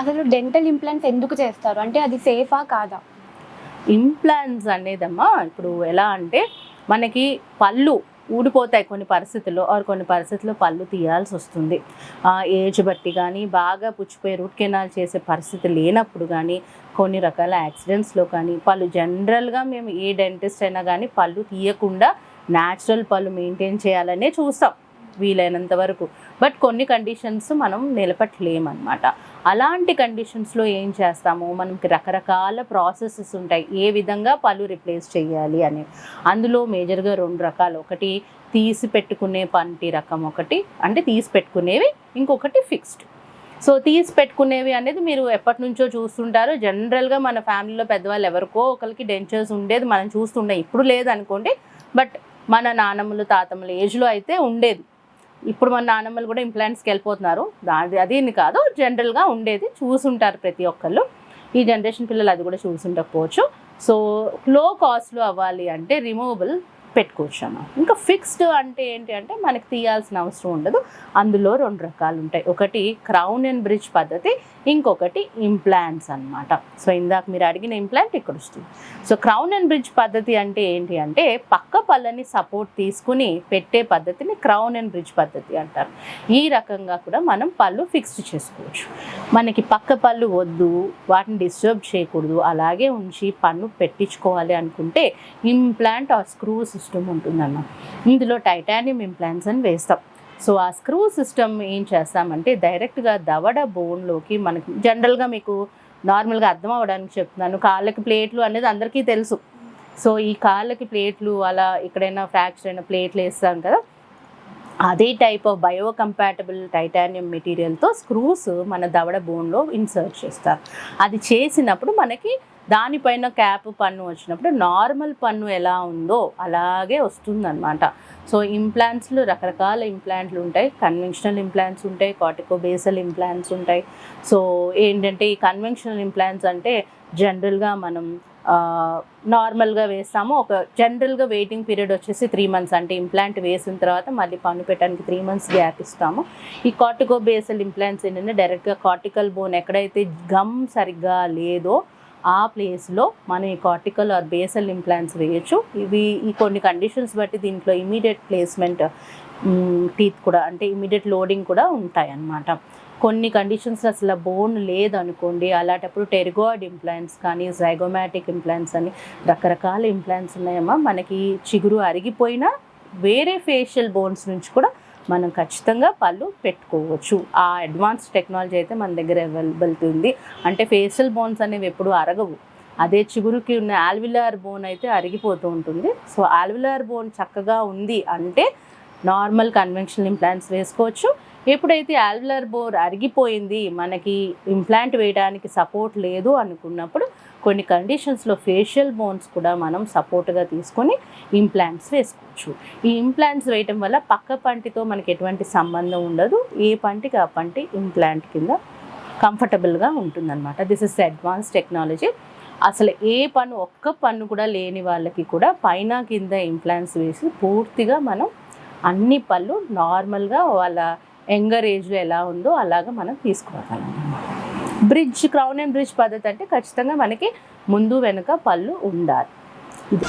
అసలు dental implants ఎందుకు చేస్తారు? అంటే అది సేఫా కాదా? ఇంప్లాంట్స్ అనేదమ్మా ఇప్పుడు ఎలా అంటే మనకి పళ్ళు ఊడిపోతాయి కొన్ని పరిస్థితుల్లో ఆర్ కొన్ని పరిస్థితుల్లో పళ్ళు తీయాల్సి వస్తుంది. ఆ, ఏజ్ బట్టి కానీ బాగా పుచ్చిపోయి రూట్ కెనాల్ చేసే పరిస్థితి లేనప్పుడు కానీ కొన్ని రకాల యాక్సిడెంట్స్లో కానీ పళ్ళు జనరల్గా మేము ఏ డెంటిస్ట్ అయినా కానీ పళ్ళు తీయకుండా న్యాచురల్ పళ్ళు మెయింటైన్ చేయాలనే చూస్తాం. వీలైనంత వరకు. బట్ కొన్ని కండిషన్స్ మనం నిలబట్టలేమన్నమాట. అలాంటి కండిషన్స్లో ఏం చేస్తాము? మనకి రకరకాల ప్రాసెసెస్ ఉంటాయి. ఏ విధంగా పళ్ళు రిప్లేస్ చేయాలి అని. అందులో మేజర్గా రెండు రకాలు. ఒకటి తీసి పెట్టుకునే పంటి రకం ఒకటి. అంటే తీసి పెట్టుకునేవి ఇంకొకటి ఫిక్స్డ్ సో తీసి పెట్టుకునేవి అనేది మీరు ఎప్పటి నుంచో చూస్తుంటారు. జనరల్గా మన ఫ్యామిలీలో పెద్దవాళ్ళు ఎవరికో ఒకరికి డెంచర్స్ ఉండేది. మనం చూస్తుండే. ఇప్పుడు లేదనుకోండి బట్ మన నానమ్మలు తాతమ్మల ఏజ్లో అయితే ఉండేది. ఇప్పుడు మన నానమ్మలు కూడా ఇంప్లాంట్స్కి వెళ్ళిపోతున్నారు. దాని అది అని కాదు జనరల్గా ఉండేది చూసుంటారు ప్రతి ఒక్కళ్ళు. ఈ జనరేషన్ పిల్లలు అది కూడా చూసుండకపోవచ్చు. సో లో కాస్ట్లో అవ్వాలి అంటే రిమూవబుల్ పెట్టుకోవచ్చు అన్న ఇంకా ఫిక్స్డ్ అంటే ఏంటి అంటే మనకి తీయాల్సిన అవసరం ఉండదు. అందులో రెండు రకాలు ఉంటాయి ఒకటి క్రౌన్ అండ్ బ్రిడ్జ్ పద్ధతి ఇంకొకటి ఇంప్లాంట్స్ అన్నమాట. సో ఇందాక మీరు అడిగిన ఇంప్లాంట్ ఇక్కడ వస్తుంది. సో క్రౌన్ అండ్ బ్రిడ్జ్ పద్ధతి అంటే ఏంటి అంటే పక్క పళ్ళని సపోర్ట్ తీసుకుని పెట్టే పద్ధతిని క్రౌన్ అండ్ బ్రిడ్జ్ పద్ధతి అంటారు. ఈ రకంగా కూడా మనం పళ్ళు ఫిక్స్ చేసుకోవచ్చు. మనకి పక్క పళ్ళు వద్దు వాటిని డిస్టర్బ్ చేయకూడదు అలాగే ఉంచి పన్ను పెట్టించుకోవాలి అనుకుంటే ఇంప్లాంట్ ఆ స్క్రూస్ సిస్టమ్ ఉంటుందన్న. ఇందులో టైటానియం ఇంప్లాంట్స్ అని వేస్తాం. సో ఆ స్క్రూ సిస్టమ్ ఏం చేస్తామంటే డైరెక్ట్గా దవడ బోన్లోకి మనకి జనరల్గా మీకు నార్మల్గా అర్థం అవ్వడానికి చెప్తున్నాను. కాళ్ళకి ప్లేట్లు అనేది అందరికీ తెలుసు. సో ఈ కాళ్ళకి ప్లేట్లు అలా ఎక్కడైనా ఫ్రాక్చర్ అయిన ప్లేట్లు వేస్తాం కదా అదే type of bio compatible titanium మెటీరియల్తో screws మన దవడ బోన్లో ఇన్సర్ట్ చేస్తారు. అది చేసినప్పుడు మనకి దానిపైన క్యాప్ పన్ను వచ్చినప్పుడు నార్మల్ పన్ను ఎలా ఉందో అలాగే వస్తుందన్నమాట. సో ఇంప్లాంట్స్లో రకరకాల ఇంప్లాంట్లు ఉంటాయి. కన్వెన్షనల్ ఇంప్లాంట్స్ ఉంటాయి కాటికో బేసల్ ఇంప్లాంట్స్ ఉంటాయి. సో ఏంటంటే ఈ కన్వెన్షనల్ ఇంప్లాంట్స్ అంటే జనరల్గా మనం నార్మల్గా వేస్తాము. ఒక జనరల్గా వెయిటింగ్ పీరియడ్ వచ్చేసి త్రీ మంత్స్ అంటే ఇంప్లాంట్ వేసిన తర్వాత మళ్ళీ పన్ను పెట్టడానికి త్రీ మంత్స్ గ్యాప్ ఇస్తాము. ఈ కార్టికో బేసల్ ఇంప్లాంట్స్ ఏంటంటే డైరెక్ట్గా కార్టికల్ బోన్ ఎక్కడైతే గమ్ సరిగ్గా లేదో ఆ ప్లేస్లో మనం ఈ కార్టికల్ ఆర్ బేసల్ ఇంప్లాంట్స్ వేయచ్చు. ఇవి ఈ కొన్ని కండిషన్స్ బట్టి దీంట్లో ఇమీడియట్ ప్లేస్మెంట్ టీత్ కూడా అంటే ఇమీడియట్ లోడింగ్ కూడా ఉంటాయి అన్నమాట కొన్ని కండిషన్స్ అసలు బోన్ లేదనుకోండి అలాంటప్పుడు టెరిగోయిడ్ ఇంప్లాంట్స్ కానీ జైగోమాటిక్ ఇంప్లాంట్స్ అని రకరకాల ఇంప్లాంట్స్ ఉన్నాయమ్మా. మనకి చిగురు అరిగిపోయినా వేరే ఫేషియల్ బోన్స్ నుంచి కూడా మనం ఖచ్చితంగా పళ్ళు పెట్టుకోవచ్చు. ఆ అడ్వాన్స్ టెక్నాలజీ అయితే మన దగ్గర అవైలబుల్ ఉంది. అంటే ఫేషియల్ బోన్స్ అనేవి ఎప్పుడు అరగవు. అదే చిగురుకి ఉన్న ఆల్విలార్ బోన్ అయితే అరిగిపోతూ ఉంటుంది. సో ఆల్విలార్ బోన్ చక్కగా ఉంది అంటే నార్మల్ కన్వెన్షనల్ ఇంప్లాంట్స్ వేసుకోవచ్చు. ఎప్పుడైతే ఆల్వలర్ బోర్ అరిగిపోయింది మనకి ఇంప్లాంట్ వేయడానికి సపోర్ట్ లేదు అనుకున్నప్పుడు కొన్ని కండిషన్స్లో ఫేషియల్ బోన్స్ కూడా మనం సపోర్ట్గా తీసుకొని ఇంప్లాంట్స్ వేసుకోవచ్చు. ఈ ఇంప్లాంట్స్ వేయటం వల్ల పక్క పంటితో మనకి ఎటువంటి సంబంధం ఉండదు. ఏ పంటికి ఆ పంటి ఇంప్లాంట్ కింద కంఫర్టబుల్గా ఉంటుందన్నమాట. దిస్ ఇస్ అడ్వాన్స్ టెక్నాలజీ అసలు ఏ పన్ను ఒక్క పన్ను కూడా లేని వాళ్ళకి కూడా పైన కింద ఇంప్లాంట్స్ వేసి పూర్తిగా మనం అన్ని పళ్ళు నార్మల్గా వాళ్ళ యంగర్ ఏజ్లో ఎలా ఉందో అలాగా మనం తీసుకోగలం బ్రిడ్జ్ క్రౌన్ అండ్ బ్రిడ్జ్ పద్ధతి అంటే ఖచ్చితంగా మనకి ముందు వెనుక పళ్ళు ఉండాలి. ఇది.